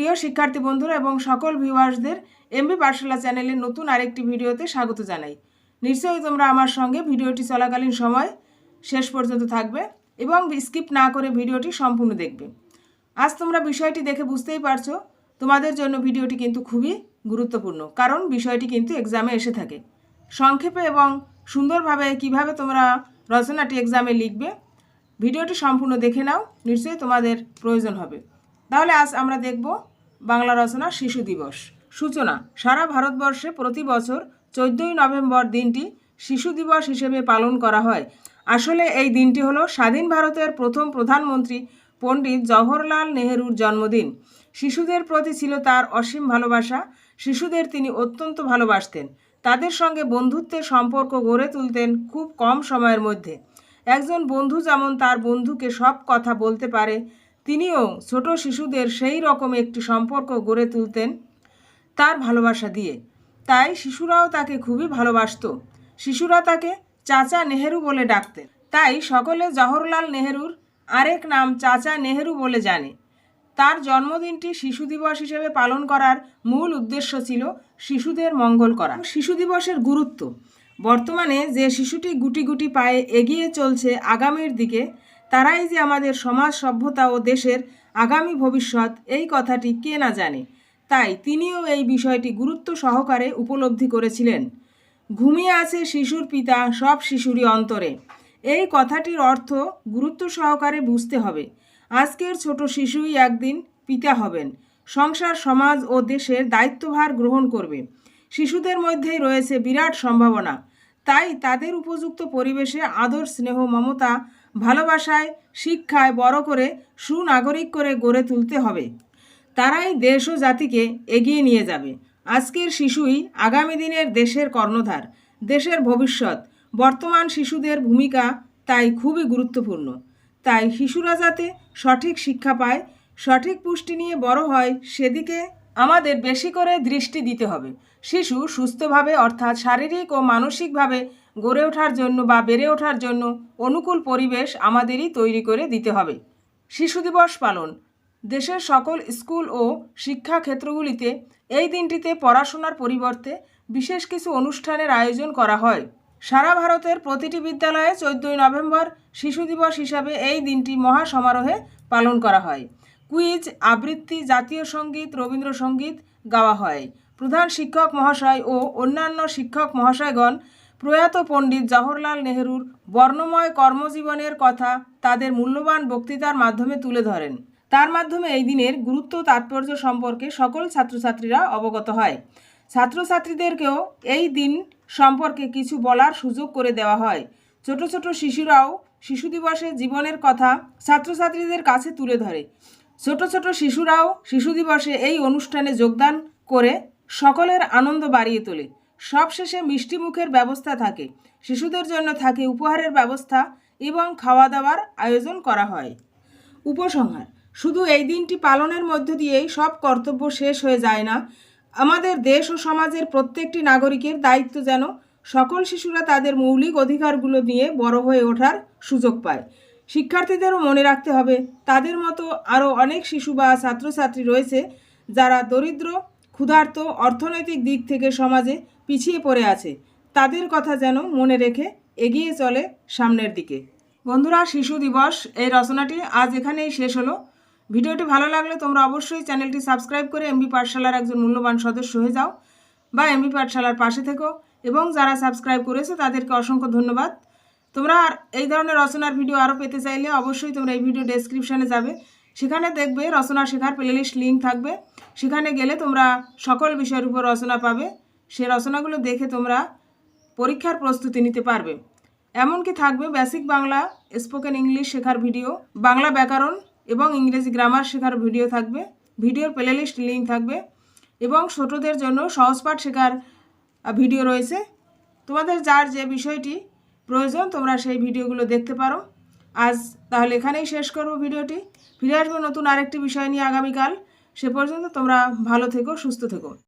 প্রিয় শিক্ষার্থী বন্ধুরা এবং সকল ভিউয়ার্সদের এমবি পাঠশালা চ্যানেলের নতুন আরেকটি ভিডিওতে স্বাগত জানাই। নিশ্চয়ই তোমরা আমার সঙ্গে ভিডিওটি চলাকালীন সময় শেষ পর্যন্ত থাকবে এবং স্কিপ না করে ভিডিওটি সম্পূর্ণ দেখবে। আজ তোমরা বিষয়টি দেখে বুঝতেই পারছ, তোমাদের জন্য ভিডিওটি কিন্তু খুবই গুরুত্বপূর্ণ, কারণ বিষয়টি কিন্তু এক্সামে এসে থাকে। সংক্ষেপে এবং সুন্দরভাবে কীভাবে তোমরা রচনাটি এক্সামে লিখবে, ভিডিওটি সম্পূর্ণ দেখে নাও, নিশ্চয়ই তোমাদের প্রয়োজন হবে। তাহলে আজ আমরা দেখব বাংলা রচনা শিশু দিবস। সূচনা, সারা ভারতবর্ষে প্রতি বছর চোদ্দোই নভেম্বর দিনটি শিশু দিবস হিসেবে পালন করা হয়। আসলে এই দিনটি হলো স্বাধীন ভারতের প্রথম প্রধানমন্ত্রী পণ্ডিত জওহরলাল নেহেরুর জন্মদিন। শিশুদের প্রতি ছিল তার অসীম ভালোবাসা। শিশুদের তিনি অত্যন্ত ভালোবাসতেন। তাদের সঙ্গে বন্ধুত্বের সম্পর্ক গড়ে তুলতেন খুব কম সময়ের মধ্যে। একজন বন্ধু যেমন তার বন্ধুকে সব কথা বলতে পারে তিনিও ছোট শিশুদের সেই রকম একটি সম্পর্ক গড়ে তুলতেন তার ভালোবাসা দিয়ে। তাই শিশুরাও তাকে খুবই ভালোবাসত। শিশুরা তাকে চাচা নেহেরু বলে ডাকতেন। তাই সকলে জওহরলাল নেহেরুর আরেক নাম চাচা নেহেরু বলে জানে। তার জন্মদিনটি শিশু দিবস হিসেবে পালন করার মূল উদ্দেশ্য ছিল শিশুদের মঙ্গল করা। শিশু দিবসের গুরুত্ব। বর্তমানে যে শিশুটি গুটি গুটি পায়ে এগিয়ে চলছে আগামীর দিকে তারাই যে আমাদের সমাজ সভ্যতা ও দেশের আগামী ভবিষ্যৎ, এই কথাটি কে না জানে। তাই তিনিও এই বিষয়টি গুরুত্ব সহকারে উপলব্ধি করেছিলেন। ঘুমিয়ে আছে শিশুর পিতা, সব শিশুরই অন্তরে। এই কথাটির অর্থ গুরুত্ব সহকারে বুঝতে হবে। আজকের ছোট শিশুই একদিন পিতা হবেন। সংসার, সমাজ ও দেশের দায়িত্বভার গ্রহণ করবে। শিশুদের মধ্যেই রয়েছে বিরাট সম্ভাবনা। তাই তাদের উপযুক্ত পরিবেশে আদর, স্নেহ, মমতা ভালোবাসায়, শিক্ষায় বড় করে সুনাগরিক করে গড়ে তুলতে হবে। তারাই দেশ ও জাতিকে এগিয়ে নিয়ে যাবে। আজকের শিশুই আগামী দিনের দেশের কর্ণধার, দেশের ভবিষ্যৎ, বর্তমান শিশুদের ভূমিকা তাই খুবই গুরুত্বপূর্ণ। তাই শিশুরা যাতে সঠিক শিক্ষা পায়, সঠিক পুষ্টি নিয়ে বড় হয় সেদিকে আমাদের বেশি করে দৃষ্টি দিতে হবে। শিশু সুস্থভাবে অর্থাৎ শারীরিক ও মানসিকভাবে গড়ে ওঠার জন্য বা বেড়ে ওঠার জন্য অনুকূল পরিবেশ আমাদেরই তৈরি করে দিতে হবে। শিশু দিবস পালন। দেশের সকল স্কুল ও শিক্ষা ক্ষেত্রগুলিতে এই দিনটিতে পড়াশোনার পরিবর্তে বিশেষ কিছু অনুষ্ঠানের আয়োজন করা হয়। সারা ভারতের প্রতিটি বিদ্যালয়ে চোদ্দোই নভেম্বর শিশু দিবস হিসাবে এই দিনটি মহা সমারোহে পালন করা হয়। কুইজ, আবৃত্তি, জাতীয় সংগীত, রবীন্দ্রসঙ্গীত গাওয়া হয়। প্রধান শিক্ষক মহাশয় ও অন্যান্য শিক্ষক মহাশয়গণ প্রয়াত পণ্ডিত জওহরলাল নেহেরুর বর্ণময় কর্মজীবনের কথা তাদের মূল্যবান বক্তৃতার মাধ্যমে তুলে ধরেন। তার মাধ্যমে এই দিনের গুরুত্ব তাৎপর্য সম্পর্কে সকল ছাত্রছাত্রীরা অবগত হয়। ছাত্রছাত্রীদেরকেও এই দিন সম্পর্কে কিছু বলার সুযোগ করে দেওয়া হয়। ছোট ছোট শিশুরাও শিশু দিবসে জীবনের কথা ছাত্রছাত্রীদের কাছে তুলে ধরে। ছোট ছোট শিশুরাও শিশু দিবসে এই অনুষ্ঠানে যোগদান করে সকলের আনন্দ বাড়িয়ে তোলে। সবশেষে মিষ্টি মুখের ব্যবস্থা থাকে। শিশুদের জন্য থাকে উপহারের ব্যবস্থা এবং খাওয়া দাওয়ার আয়োজন করা হয়। উপসংহার, শুধু এই দিনটি পালনের মধ্য দিয়েই সব কর্তব্য শেষ হয়ে যায় না। আমাদের দেশ ও সমাজের প্রত্যেকটি নাগরিকের দায়িত্ব যেন সকল শিশুরা তাদের মৌলিক অধিকারগুলো নিয়ে বড় হয়ে ওঠার সুযোগ পায়। শিক্ষার্থীদেরও মনে রাখতে হবে, তাদের মতো আরও অনেক শিশু বা ছাত্রছাত্রী রয়েছে যারা দরিদ্র, ক্ষুধার্ত, অর্থনৈতিক দিক থেকে সমাজে পিছিয়ে পড়ে আছে। তাদের কথা যেন মনে রেখে এগিয়ে চলে সামনের দিকে। বন্ধুরা, শিশু দিবস এই রচনাটি আজ এখানেই শেষ হলো। ভিডিওটি ভালো লাগলে তোমরা অবশ্যই চ্যানেলটি সাবস্ক্রাইব করে এমবি পাঠশালার একজন মূল্যবান সদস্য হয়ে যাও বা এমবি পাঠশালার পাশে থেকো এবং যারা সাবস্ক্রাইব করেছে তাদেরকে অসংখ্য ধন্যবাদ। তোমরা এই ধরনের রচনার ভিডিও আরও পেতে চাইলে অবশ্যই তোমরা এই ভিডিও ডেসক্রিপশানে যাবে। সেখানে দেখবে রচনা শেখার প্লেলিস্ট লিঙ্ক থাকবে। সেখানে গেলে তোমরা সকল বিষয়ের উপর রচনা পাবে। সে রচনাগুলো দেখে তোমরা পরীক্ষার প্রস্তুতি নিতে পারবে। এমনকি থাকবে বেসিক বাংলা স্পোকেন ইংলিশ শেখার ভিডিও বাংলা ব্যাকরণ এবং ইংরেজি গ্রামার শেখার ভিডিও থাকবে। ভিডিওর প্লেলিস্ট লিঙ্ক থাকবে এবং ছোটদের জন্য সহজপাঠ শেখার ভিডিও রয়েছে। তোমাদের যার যে বিষয়টি প্রয়োজন, তোমরা সেই ভিডিওগুলো দেখতে পারো। আজ তাহলে এখানেই শেষ করব ভিডিওটি। ফিরে আসব নতুন আরেকটি বিষয় নিয়ে আগামীকাল। সে পর্যন্ত তোমরা ভালো থেকো, সুস্থ থেকো।